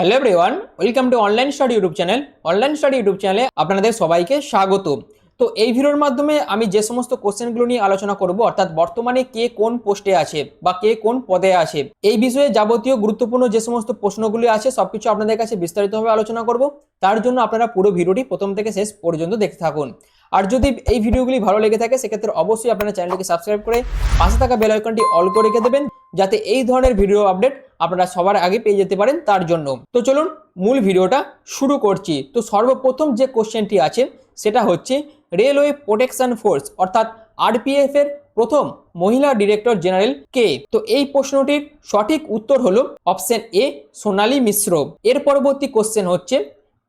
Hello everyone welcome to online study YouTube channel online study YouTube চ্যানেলে আপনাদের সবাইকে স্বাগত তো এই ভিডিওর মাধ্যমে আমি যে সমস্ত কোশ্চেনগুলো নিয়ে আলোচনা করব, অর্থাৎ বর্তমানে কে কোন পোস্টে আছে বা কে কোন পদে আছে, এই বিষয়ে যাবতীয় গুরুত্বপূর্ণ যে সমস্ত প্রশ্নগুলি আছে, সবকিছু আপনাদের কাছে বিস্তারিতভাবে আলোচনা করব। তার জন্য আপনারা পুরো ভিডিওটি প্রথম থেকে শেষ পর্যন্ত দেখতে থাকুন। আর যদি এই ভিডিওগুলি ভালো লেগে থাকে, সেক্ষেত্রে অবশ্যই আপনারা চ্যানেলটিকে সাবস্ক্রাইব করে পাশে থাকা বেল আইকনটি অল করে রেখে দেবেন। যাতে এই ধরনের ভিডিও আপডেট আপনারা সবার আগে পেয়ে যেতে পারেন তার জন্য। তো চলুন মূল ভিডিওটা শুরু করছি। তো সর্বপ্রথম যে কোশ্চেনটি আছে, সেটা হচ্ছে রেলওয়ে প্রোটেকশন ফোর্স, অর্থাৎ আরপিএফ এর প্রথম মহিলা ডিরেক্টর জেনারেল কে? তো এই প্রশ্নটির সঠিক উত্তর হলো অপশন এ সোনালী মিশ্র। এর পরবর্তী কোশ্চেন হচ্ছে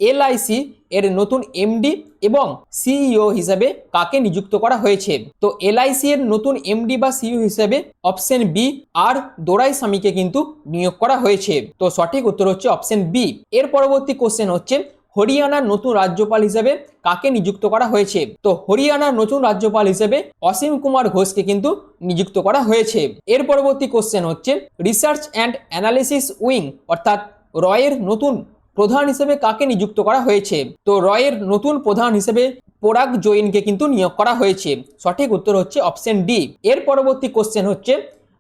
এলআইসি এর নতুন এমডি এবং সিইও হিসাবে কাকে নিযুক্ত করা হয়েছে? তো এলআইসি এর নতুন এমডি বা সিইও হিসাবে অপশন বি আর দোরাই স্বামীকে কিন্তু নিয়োগ করা হয়েছে। তো সঠিক উত্তর হচ্ছে অপশন বি। এর পরবর্তী কোশ্চেন হচ্ছে, হরিয়ানার নতুন রাজ্যপাল হিসেবে কাকে নিযুক্ত করা হয়েছে? তো হরিয়ানার নতুন রাজ্যপাল হিসেবে অসীম কুমার ঘোষকে কিন্তু নিযুক্ত করা হয়েছে। এর পরবর্তী কোশ্চেন হচ্ছে রিসার্চ অ্যান্ড অ্যানালিসিস উইং অর্থাৎ রয়ের নতুন প্রধান হিসেবে কাকে নিযুক্ত করা হয়েছে? তো রয়ের নতুন প্রধান হিসেবে পোরাগ জৈনকে কিন্তু নিয়োগ করা হয়েছে। সঠিক উত্তর হচ্ছে অপশন ডি। এর পরবর্তী কোশ্চেন হচ্ছে,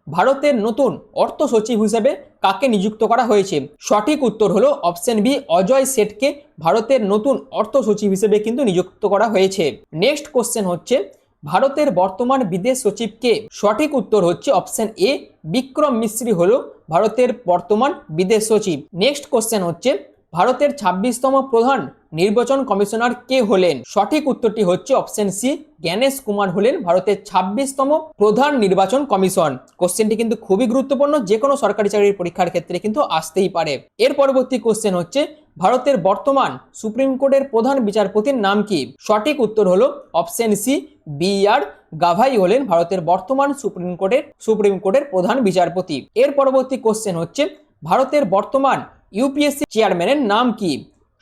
ভারতের নতুন অর্থ সচিব হিসেবে কাকে নিযুক্ত করা হয়েছে? সঠিক উত্তর হলো অপশন বি, অজয় সেটকে ভারতের নতুন অর্থ সচিব হিসেবে কিন্তু নিযুক্ত করা হয়েছে। নেক্সট কোশ্চেন হচ্ছে, ভারতের বর্তমান বিদেশ সচিবকে সঠিক উত্তর হচ্ছে অপশন এ, বিক্রম মিশ্রি হলো ভারতের বর্তমান বিদেশ সচিব। নেক্সট কোশ্চেন হচ্ছে ভারতের ছাব্বিশতম প্রধান নির্বাচন কমিশনার কে হলেন? সঠিক উত্তরটি হচ্ছে অপশন সি, জ্ঞানেশ কুমার হলেন ভারতের ছাব্বিশতম প্রধান নির্বাচন কমিশন। কোশ্চেনটি কিন্তু খুবই গুরুত্বপূর্ণ যে কোনো সরকারি চাকরির পরীক্ষার ক্ষেত্রে কিন্তু আসতেই পারে। এর পরবর্তী কোশ্চেন হচ্ছে, ভারতের বর্তমান সুপ্রিম কোর্টের প্রধান বিচারপতির নাম কি? সঠিক উত্তর হলো option C, B R Gavai হলেন ভারতের বর্তমান সুপ্রিম কোর্টের সুপ্রিম কোর্টের প্রধান বিচারপতি। এর পরবর্তী কোশ্চেন হচ্ছে, ভারতের বর্তমান ইউপিএসসি চেয়ারম্যানের নাম কি?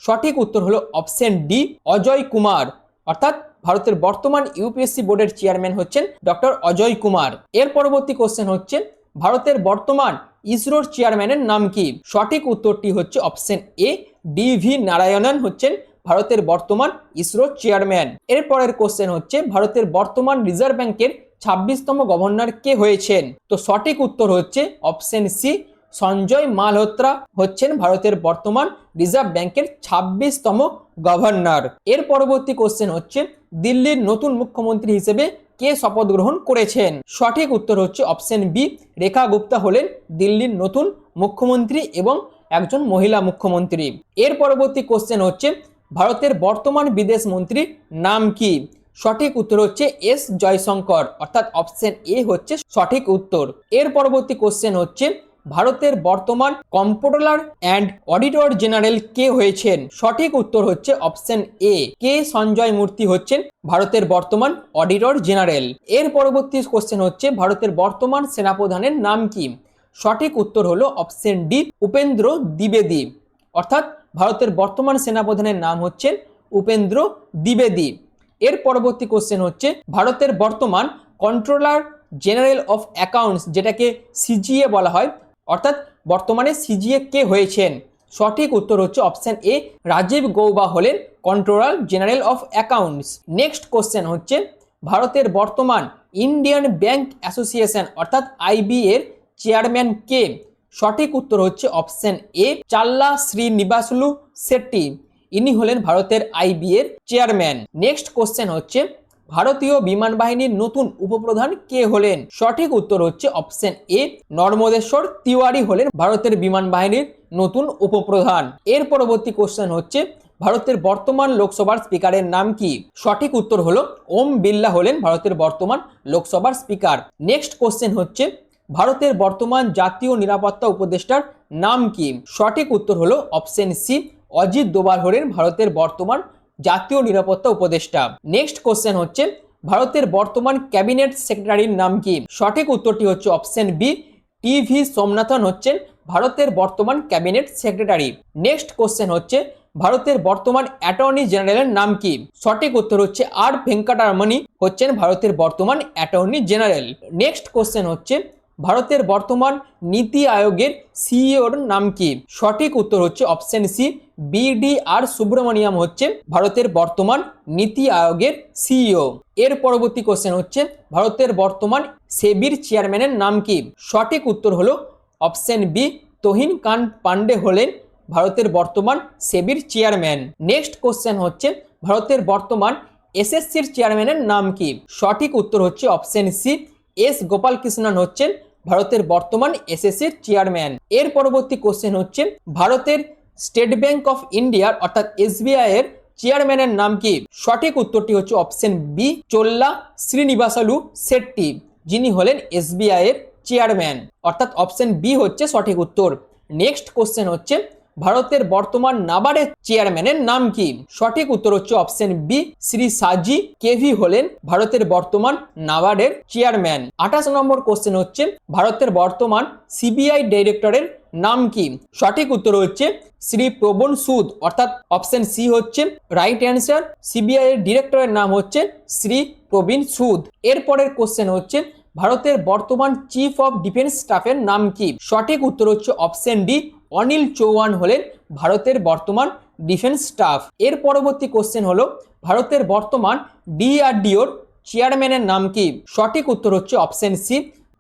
সঠিক উত্তর হলো অপশন ডি অজয় কুমার। অর্থাৎ ভারতের বর্তমান ইউপিএসসি বোর্ডের চেয়ারম্যান হচ্ছেন ডক্টর অজয় কুমার। এর পরবর্তী কোশ্চেন হচ্ছে ভারতের বর্তমান ইসরোর চেয়ারম্যানের নাম কি? সঠিক উত্তরটি হচ্ছে option A D V Narayanan হচ্ছেন ভারতের বর্তমান ইসরো চেয়ারম্যান এর পরের কোশ্চেন হচ্ছে, ভারতের বর্তমান রিজার্ভ ব্যাংকের ছাব্বিশতম গভর্নর কে হয়েছেন? তো সঠিক উত্তর হচ্ছে অপশন সি সঞ্জয় মালহোত্রা হচ্ছেন ভারতের বর্তমান রিজার্ভ ব্যাংকের ছাব্বিশতম গভর্নর। এর পরবর্তী কোশ্চেন হচ্ছে, দিল্লির নতুন মুখ্যমন্ত্রী হিসেবে কে শপথ গ্রহণ করেছেন? সঠিক উত্তর হচ্ছে অপশন বি রেখা গুপ্তা হলেন দিল্লির নতুন মুখ্যমন্ত্রী এবং একজন মহিলা মুখ্যমন্ত্রী। এর পরবর্তী কোশ্চেন হচ্ছে, ভারতের বর্তমান বিদেশ মন্ত্রীর নাম কি? সঠিক উত্তর হচ্ছে এস জয়শঙ্কর, অর্থাৎ অপশন এ হচ্ছে সঠিক উত্তর। এর পরবর্তী কোশ্চেন হচ্ছে ভারতের বর্তমান কম্পোটলার অ্যান্ড অডিটর জেনারেল কে হয়েছেন? সঠিক উত্তর হচ্ছে অপশন এ। কে সঞ্জয় মূর্তি হচ্ছেন ভারতের বর্তমান অডিটর জেনারেল। এর পরবর্তী কোশ্চেন হচ্ছে ভারতের বর্তমান সেনাপ্রধানের নাম কি? সঠিক উত্তর হলো অপশন ডি, উপেন্দ্র দ্বিবেদী। অর্থাৎ ভারতের বর্তমান সেনাপ্রধানের নাম হচ্ছেন উপেন্দ্র দ্বিবেদী। এর পরবর্তী কোশ্চেন হচ্ছে ভারতের বর্তমান কন্ট্রোলার জেনারেল অফ অ্যাকাউন্টস যেটাকে সিজিএ বলা হয় অর্থাৎ বর্তমানে সিজিএ কে হয়েছেন? সঠিক উত্তর হচ্ছে অপশন এ রাজীব গৌবা হলেন controller general of accounts next question হচ্ছে, ভারতের বর্তমান ইন্ডিয়ান ব্যাংক অ্যাসোসিয়েশন অর্থাৎ আইবি এর চেয়ারম্যান কে? সঠিক উত্তর হচ্ছে অপশন এ চাল্লা শ্রীনিবাসলু শেট্টি। ইনি হলেন ভারতের আইবি এর চেয়ারম্যান নেক্সট কোশ্চেন হচ্ছে ভারতীয় বিমান বাহিনীর নতুন উপপ্রধান কে হলেন? সঠিক উত্তর হচ্ছে অপশন এ নর্মদেশ্বর তিওয়ারি হলেন ভারতের বিমান বাহিনীর নতুন উপপ্রধান। এর পরবর্তী কোশ্চেন হচ্ছে, ভারতের বর্তমান লোকসভার স্পিকারের নাম কি? সঠিক উত্তর হলো, ওম বিল্লা হলেন ভারতের বর্তমান লোকসভার স্পিকার নেক্সট কোশ্চেন হচ্ছে, ভারতের বর্তমান জাতীয় নিরাপত্তা উপদেষ্টার নাম কি? সঠিক উত্তর হলো অপশন সি অজিত দোভাল হলেন ভারতের বর্তমান জাতীয় নিরাপত্তা উপদেষ্টা। নেক্সট কোশ্চেন হচ্ছে, ভারতের বর্তমান ক্যাবিনেট সেক্রেটারির নাম কি? সঠিক উত্তরটি হচ্ছে option B. T V Somanathan হচ্ছেন ভারতের বর্তমান ক্যাবিনেট সেক্রেটারি। নেক্সট কোশ্চেন হচ্ছে, ভারতের বর্তমান অ্যাটর্নি জেনারেলের নাম কি? সঠিক উত্তর হচ্ছে আর ভেঙ্কাটারমণি হচ্ছেন ভারতের বর্তমান অ্যাটর্নি জেনারেল। নেক্সট কোশ্চেন হচ্ছে ভারতের বর্তমান নীতি আয়োগের সিইওর নাম কি? সঠিক উত্তর হচ্ছে option C B D R Subrahmanyam হচ্ছে ভারতের বর্তমান নীতি আয়োগের সিইও এর পরবর্তী কোশ্চেন হচ্ছে ভারতের বর্তমান সেবির চেয়ারম্যানের নাম কি? সঠিক উত্তর হলো অপশন বি, তহিন কান পান্ডে হলেন ভারতের বর্তমান সেবির চেয়ারম্যান। নেক্সট কোশ্চেন হচ্ছে ভারতের বর্তমান এসএসসির চেয়ারম্যানের নাম কি? সঠিক উত্তর হচ্ছে option C, S Gopal Krishnan হচ্ছেন ভারতের বর্তমান এসএসসির চেয়ারম্যান এর পরবর্তী কোশ্চেন হচ্ছে, ভারতের স্টেট ব্যাংক অফ ইন্ডিয়ার অর্থাৎ এসবিআই এর চেয়ারম্যানের নাম কি? সঠিক উত্তরটি হচ্ছে অপশন বি চোল্লা শ্রীনিবাসালু শেট্টি, যিনি হলেন এসবিআই এর চেয়ারম্যান অর্থাৎ অপশন বি হচ্ছে সঠিক উত্তর। নেক্সট কোশ্চেন হচ্ছে ভারতের বর্তমান নাবার্ডের চেয়ারম্যানের নাম কি? সঠিক উত্তর হচ্ছে অপশন বি, শ্রী সাজি। কেভি হলেন ভারতের বর্তমান নাবার্ডের চেয়ারম্যান। আঠাশ নম্বর কোশ্চেন হচ্ছে, ভারতের বর্তমান সিবিআই ডাইরেক্টরের নাম কি? সঠিক উত্তর হচ্ছে শ্রী প্রবণ সুদ। অর্থাৎ অপশন সি হচ্ছে, রাইট অ্যান্সার সিবিআই এর ডিরেক্টরের নাম হচ্ছে শ্রী প্রবীণ সুদ। এরপরের কোশ্চেন হচ্ছে, ভারতের বর্তমান চিফ অফ ডিফেন্স স্টাফের নাম কি? সঠিক উত্তর হচ্ছে অপশন ডি অনিল চৌহান হলেন ভারতের বর্তমান ডিফেন্স স্টাফ এর পরবর্তী কোশ্চেন হলো, ভারতের বর্তমান ডিআরডিওর চেয়ারম্যানের নাম কি? সঠিক উত্তর হচ্ছে option C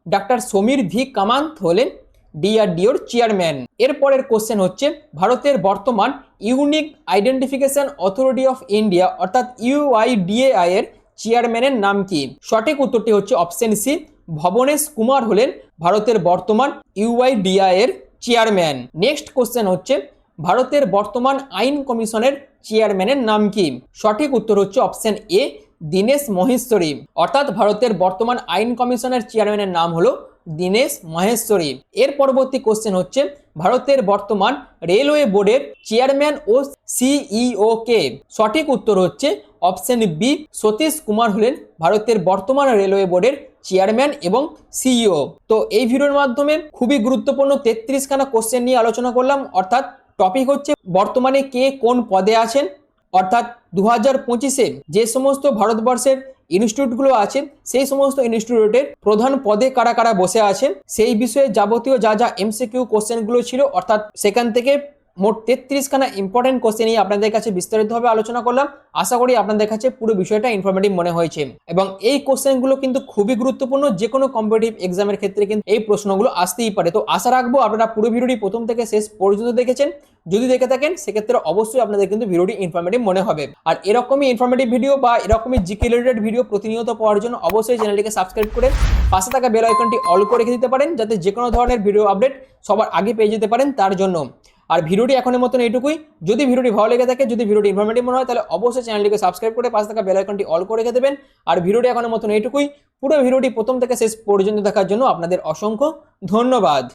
doctor Samir V Kamat হলেন ডিআরডিওর চেয়ারম্যান এরপরের কোশ্চেন হচ্ছে, ভারতের বর্তমান unique identification authority of India অর্থাৎ ইউআইডিএআই এর চেয়ারম্যানের নাম কি? সঠিক উত্তরটি হচ্ছে অপশন সি ভবনেশ কুমার হলেন ভারতের বর্তমান ইউআইডিআই এর চেয়ারম্যান। নেক্সট কোশ্চেন হচ্ছে, ভারতের বর্তমান আইন কমিশনের চেয়ারম্যানের নাম কি? সঠিক উত্তর হচ্ছে অপশন এ, দীনেশ মহেশ্বরী। অর্থাৎ ভারতের বর্তমান আইন কমিশনের চেয়ারম্যানের নাম হলো দীনেশ মহেশ্বরী। এর পরবর্তী কোশ্চেন হচ্ছে, ভারতের বর্তমান রেলওয়ে বোর্ডের চেয়ারম্যান ও সিইও কে সঠিক উত্তর হচ্ছে অপশন বি সতীশ কুমার হলেন ভারতের বর্তমান রেলওয়ে বোর্ডের চেয়ারম্যান এবং সিইও তো এই ভিডিওর মাধ্যমে খুবই গুরুত্বপূর্ণ তেত্রিশখানা কোশ্চেন নিয়ে আলোচনা করলাম। অর্থাৎ টপিক হচ্ছে, বর্তমানে কে কোন পদে আছেন? অর্থাৎ দু হাজার পঁচিশে যে সমস্ত ভারতবর্ষের ইনস্টিটিউটগুলো আছে, সেই সমস্ত ইনস্টিটিউটের প্রধান পদে কারা কারা বসে আছেন, সেই বিষয়ে যাবতীয় যা যা এমসিকিউ কোশ্চেনগুলো ছিল, অর্থাৎ সেখান থেকে মোট তেত্রিশখানা ইম্পর্টেন্ট কোশ্চেন নিয়ে আপনাদের কাছে বিস্তারিতভাবে আলোচনা করলাম। আশা করি আপনাদের কাছে পুরো বিষয়টা ইনফরমেটিভ মনে হয়েছে। এবং এই কোশ্চেনগুলো কিন্তু খুবই গুরুত্বপূর্ণ যে কোনো কম্পিটিটিভ এক্সামের ক্ষেত্রে কিন্তু এই প্রশ্নগুলো আসতেই পারে। তো আশা রাখব আপনারা পুরো ভিডিওটি প্রথম থেকে শেষ পর্যন্ত দেখেছেন। যদি দেখে থাকেন, সেক্ষেত্রে অবশ্যই আপনাদের কিন্তু ভিডিওটি ইনফরমেটিভ মনে হবে। আর এরকমই ইনফরমেটিভ ভিডিও বা এরকমই জিকে রিলেটেড ভিডিও প্রতিনিয়ত পাওয়ার জন্য অবশ্যই চ্যানেলটিকে সাবস্ক্রাইব করে পাশে থাকা বেল আইকনটি অল করে রেখে দিতে পারেন, যাতে যে কোনো ধরনের ভিডিও আপডেট সবার আগে পেয়ে যেতে পারেন তার জন্য। আর ভিডিওটি এখনের মতন এইটুকুই। যদি ভিডিওটি ভালো লেগে থাকে, যদি ভিডিওটি ইনফরমেটিভ মনে হয়, তাহলে অবশ্যই চ্যানেলটিকে সাবস্ক্রাইব করে পাশে থাকা বেল আইকনটি অল করে রেখে দেবেন। আর ভিডিওটি এখনের মতন এইটুকুই। পুরো ভিডিওটি প্রথম থেকে শেষ পর্যন্ত দেখার জন্য আপনাদের অসংখ্য ধন্যবাদ।